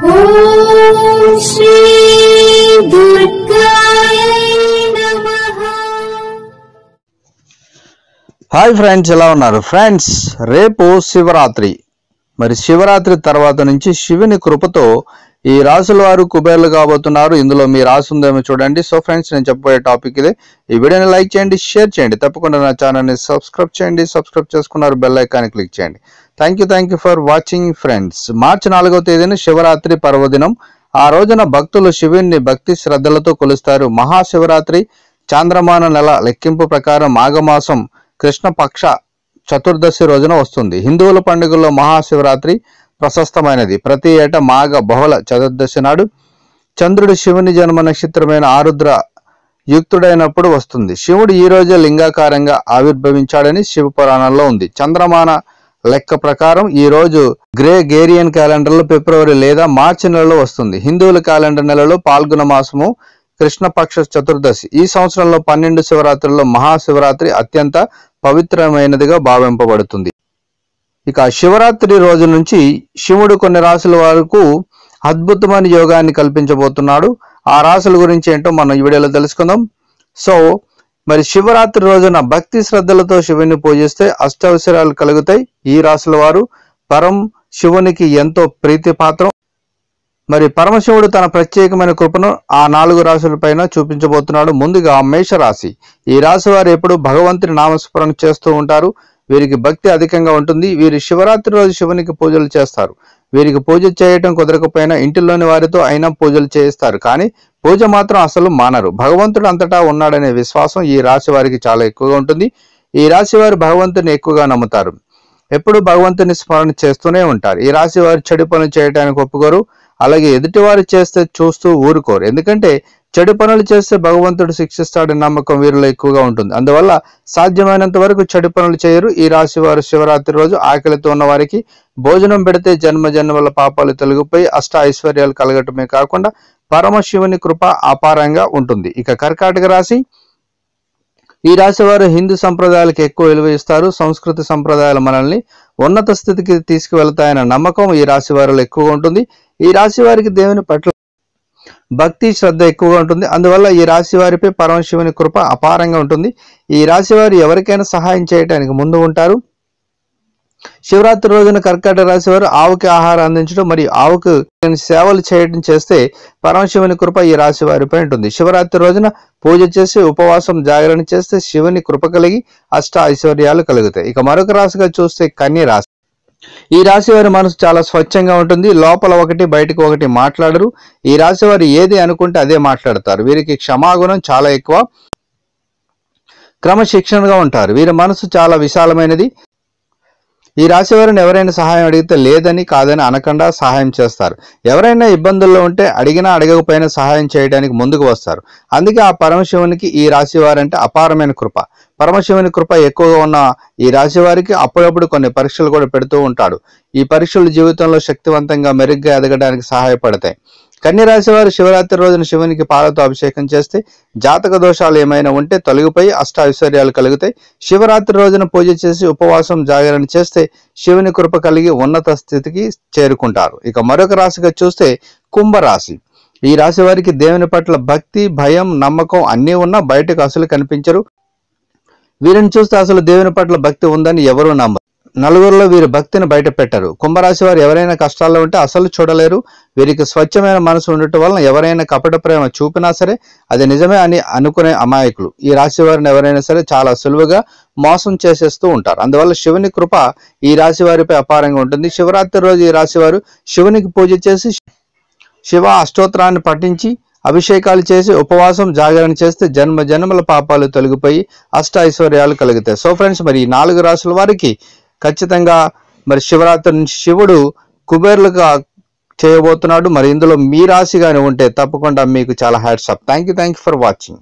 Hi friends ఎలా ఉన్నారు? Friends రేపు శివరాత్రి. మరి శివరాత్రి తర్వాత నుంచి శివుని కృపతో ఈ రాసుల వారు కుబేర్లు కాబోతున్నారు. ఇందులో మీ రాసి ఉందేమో చూడండి. సో ఫ్రెండ్స్ నేను చెప్పబోయే టాపిక్ ఇది. ఈ వీడియోని లైక్ చేయండి షేర్ చేయండి. తప్పకుండా నా ఛానల్ని సబ్స్క్రైబ్ చేయండి. సబ్స్క్రైబ్ చేసుకున్నారు బెల్ ఐకాన్ క్లిక్ చేయండి. Thank you thank you for watching friends March నాలుగో తేదీన శివరాత్రి పర్వదినం. ఆ రోజున భక్తులు శివుణ్ణి భక్తి శ్రద్ధలతో కొలుస్తారు. మహాశివరాత్రి చాంద్రమాన నెల లెక్కింపు ప్రకారం మాఘమాసం కృష్ణపక్ష చతుర్దశి రోజున వస్తుంది. హిందువుల పండుగల్లో మహాశివరాత్రి ప్రశస్తమైనది. ప్రతి ఏటా మాఘ బహుళ చతుర్దశి నాడు చంద్రుడు శివుని జన్మ నక్షత్రమైన ఆరుద్ర యుక్తుడైనప్పుడు వస్తుంది. శివుడు ఈ రోజే లింగాకారంగా ఆవిర్భవించాడని శివ పురాణంలో ఉంది. చంద్రమాన లెక్క ప్రకారం ఈ రోజు గ్రే గేరియన్ క్యాలెండర్లో ఫిబ్రవరి లేదా మార్చి నెలలో వస్తుంది. హిందువుల క్యాలెండర్ నెలలో పాల్గొన మాసము కృష్ణపక్ష చతుర్దశి. ఈ సంవత్సరంలో పన్నెండు శివరాత్రుల్లో మహాశివరాత్రి అత్యంత పవిత్రమైనదిగా భావింపబడుతుంది. ఇక శివరాత్రి రోజు నుంచి శివుడు కొన్ని రాసుల వరకు అద్భుతమైన యోగాన్ని కల్పించబోతున్నాడు. ఆ రాసుల గురించి ఏంటో మనం ఈ వీడియోలో తెలుసుకుందాం. సో మరి శివరాత్రి రోజున భక్తి శ్రద్ధలతో శివుని పూజిస్తే అష్టవసరాలు కలుగుతాయి. ఈ రాసుల వారు పరం శివునికి ఎంతో ప్రీతిపాత్రం. మరి పరమశివుడు తన ప్రత్యేకమైన కృపను ఆ నాలుగు రాశులపైన చూపించబోతున్నాడు. ముందుగా మేషరాశి. ఈ రాశి వారు ఎప్పుడు భగవంతుని నామస్మరణ చేస్తూ ఉంటారు. వీరికి భక్తి అధికంగా ఉంటుంది. వీరు శివరాత్రి రోజు శివునికి పూజలు చేస్తారు. వీరికి పూజ చేయటం కుదరకపోయినా ఇంటిలోని వారితో అయినా పూజలు చేయిస్తారు. కానీ పూజ మాత్రం అసలు మానరు. భగవంతుడు అంతటా ఉన్నాడనే విశ్వాసం ఈ రాశి వారికి చాలా ఎక్కువగా ఉంటుంది. ఈ రాశి వారు భగవంతుని ఎక్కువగా నమ్ముతారు. ఎప్పుడు భగవంతుని స్మరణ చేస్తూనే ఉంటారు. ఈ రాశి వారు చెడు పనులు చేయడానికి ఒప్పుకోరు. అలాగే ఎదుటివారు చేస్తే చూస్తూ ఊరుకోరు. ఎందుకంటే చెడు పనులు చేస్తే భగవంతుడు శిక్షిస్తాడని నమ్మకం వీరిలో ఎక్కువగా ఉంటుంది. అందువల్ల సాధ్యమైనంత వరకు చెడు పనులు చేయరు. ఈ రాశి వారు శివరాత్రి రోజు ఆకలితో ఉన్న వారికి భోజనం పెడితే జన్మ జన్మల పాపాలు తొలగిపోయి అష్ట ఐశ్వర్యాలు కలగటమే కాకుండా పరమశివుని కృప అపారంగా ఉంటుంది. ఇక కర్కాటక రాశి ఈ రాశి వారు హిందూ సంప్రదాయాలకు ఎక్కువ విలువ ఇస్తారు. సంస్కృతి సంప్రదాయాలు మనల్ని ఉన్నత స్థితికి తీసుకువెళ్తాయన్న నమ్మకం ఈ రాశి వారిలో ఎక్కువగా ఉంటుంది. ఈ రాశి వారికి దేవుని పట్ల భక్తి శ్రద్ధ ఎక్కువగా ఉంటుంది. అందువల్ల ఈ రాశి వారిపై పరమశివుని కృప అపారంగా ఉంటుంది. ఈ రాశి వారు ఎవరికైనా సహాయం చేయడానికి ముందు ఉంటారు. శివరాత్రి రోజున కర్కాటక రాశి వారు ఆవుకి ఆహారం అందించడం మరియు ఆవుకు సేవలు చేయడం చేస్తే పరమశివుని కృప ఈ రాశి వారిపై ఉంటుంది. శివరాత్రి రోజున పూజ చేసి ఉపవాసం జాగరణ చేస్తే శివుని కృప కలిగి అష్ట ఐశ్వర్యాలు కలుగుతాయి. ఇక మరొక రాశిగా చూస్తే కన్య రాశి. ఈ రాశి వారి మనసు చాలా స్వచ్ఛంగా ఉంటుంది. లోపల ఒకటి బయటకు ఒకటి మాట్లాడరు. ఈ రాశి వారు ఏది అనుకుంటే అదే మాట్లాడతారు. వీరికి క్షమాగుణం చాలా ఎక్కువ. క్రమశిక్షణగా ఉంటారు. వీరి మనసు చాలా విశాలమైనది. ఈ రాశి వారిని ఎవరైనా సహాయం అడిగితే లేదని కాదని అనకుండా సహాయం చేస్తారు. ఎవరైనా ఇబ్బందుల్లో ఉంటే అడిగినా అడగకపోయినా సహాయం చేయడానికి ముందుకు వస్తారు. అందుకే ఆ పరమశివునికి ఈ రాశి వారంటే అపారమైన కృప. పరమశివుని కృప ఎక్కువగా ఉన్న ఈ రాశి వారికి అప్పుడప్పుడు కొన్ని పరీక్షలు కూడా పెడుతూ ఉంటాడు. ఈ పరీక్షలు జీవితంలో శక్తివంతంగా మెరుగ్గా ఎదగడానికి సహాయపడతాయి. కన్యరాశి వారు శివరాత్రి రోజున శివునికి పాలతో అభిషేకం చేస్తే జాతక దోషాలు ఏమైనా ఉంటే తొలగిపోయి అష్ట ఐశ్వర్యాలు కలుగుతాయి. శివరాత్రి రోజున పూజ చేసి ఉపవాసం జాగరణ చేస్తే శివుని కృప కలిగి ఉన్నత స్థితికి చేరుకుంటారు. ఇక మరొక రాశిగా చూస్తే కుంభరాశి. ఈ రాశి వారికి దేవుని పట్ల భక్తి భయం నమ్మకం అన్నీ ఉన్నా బయటకు అసలు కనిపించరు. వీరిని చూస్తే అసలు దేవుని పట్ల భక్తి ఉందని ఎవరూ నమ్మరు. నలుగురిలో వీరి భక్తిని బయట పెట్టరు కుంభరాశి వారు ఎవరైనా కష్టాల్లో ఉంటే అసలు చూడలేరు. వీరికి స్వచ్ఛమైన మనసు ఉండటం వలన ఎవరైనా కపట ప్రేమ చూపినా సరే అది నిజమే అని అనుకునే అమాయకులు. ఈ రాశి వారిని ఎవరైనా సరే చాలా సులువుగా మోసం చేసేస్తూ ఉంటారు. అందువల్ల శివుని కృప ఈ రాశి వారిపై అపారంగా ఉంటుంది. శివరాత్రి రోజు ఈ రాశి వారు శివునికి పూజ చేసి శివ అష్టోత్తరాన్ని పఠించి అభిషేకాలు చేసి ఉపవాసం జాగరణ చేస్తే జన్మ జన్మల పాపాలు తొలగిపోయి అష్ట ఐశ్వర్యాలు కలుగుతాయి. సో ఫ్రెండ్స్ మరి ఈ నాలుగు రాసుల వారికి ఖచ్చితంగా మరి శివరాత్రి నుంచి శివుడు కుబేర్లుగా చేయబోతున్నాడు. మరి ఇందులో మీ రాశి కానీ ఉంటే తప్పకుండా మీకు చాలా hats thank you thank you for watching